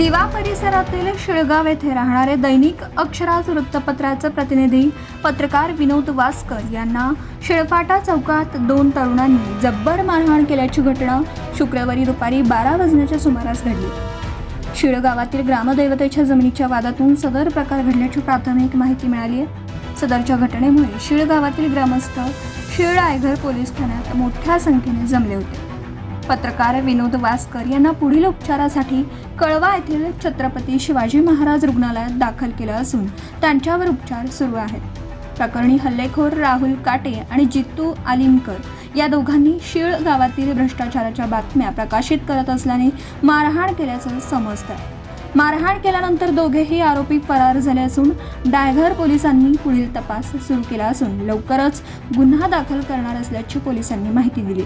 दिवा परिसरातील शिळगाव येथे राहणारे दैनिक अक्षराज वृत्तपत्राचे प्रतिनिधी पत्रकार विनोद वासकर यांना शिळफाटा चौकात दोन तरुणांनी जब्बर मारहाण केल्याची घटना शुक्रवारी दुपारी बारा वाजण्याच्या सुमारास घडली. शिळगावातील ग्रामदैवतेच्या जमिनीच्या वादातून सदर प्रकार घडल्याची प्राथमिक माहिती मिळाली आहे. सदरच्या घटनेमुळे शिळगावातील ग्रामस्थ शिळ आयघर पोलीस ठाण्यात मोठ्या संख्येने जमले होते. पत्रकार विनोद वासकर यांना पुढील उपचारासाठी कळवा येथील छत्रपती शिवाजी महाराज रुग्णालयात दाखल केलं असून त्यांच्यावर उपचार सुरू आहेत. प्रकरणी हल्लेखोर राहुल काटे आणि जित्तू आलिमकर या दोघांनी शीळ गावातील भ्रष्टाचाराच्या बातम्या प्रकाशित करत असल्याने मारहाण केल्याचं समजतं. मारहाण केल्यानंतर दोघेही आरोपी फरार झाले असून डायघर पोलिसांनी पुढील तपास सुरू केला असून लवकरच गुन्हा दाखल करणार असल्याची पोलिसांनी माहिती दिली.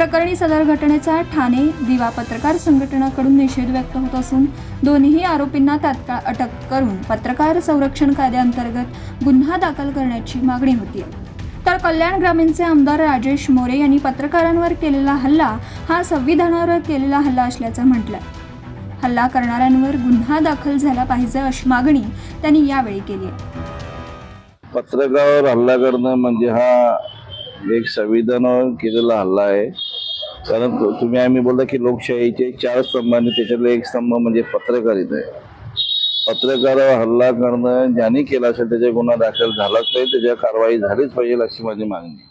प्रकरणी सदर घटनेचा ठाणे दिवा पत्रकार संघटनाकडून निषेध व्यक्त होत असून दोन्ही आरोपींना तात्काळ अटक करून पत्रकार संरक्षण कायद्याअंतर्गत गुन्हा दाखल करण्याची मागणी होती तर कल्याण ग्रामीणचे आमदार राजेश मोरे यांनी पत्रकारांवर केलेला हल्ला हा संविधानावर केलेला हल्ला असल्याचं म्हटलं हल्ला करणाऱ्यांवर गुन्हा दाखल झाला पाहिजे अशी मागणी त्यांनी यावेळी केली पत्रकारावर हल्ला करणं म्हणजे हा एक संविधानावर केलेला हल्ला आहे. कारण तुम्ही आम्ही बोलता की लोकशाहीचे चार स्तंभ आणि त्याच्यातले एक स्तंभ म्हणजे पत्रकारिता आहे पत्रकारावर हल्ला करणं ज्यांनी केला असेल त्याच्या गुन्हा दाखल झालाच नाही त्याच्या कारवाई झालीच पाहिजे अशी माझी मागणी आहे.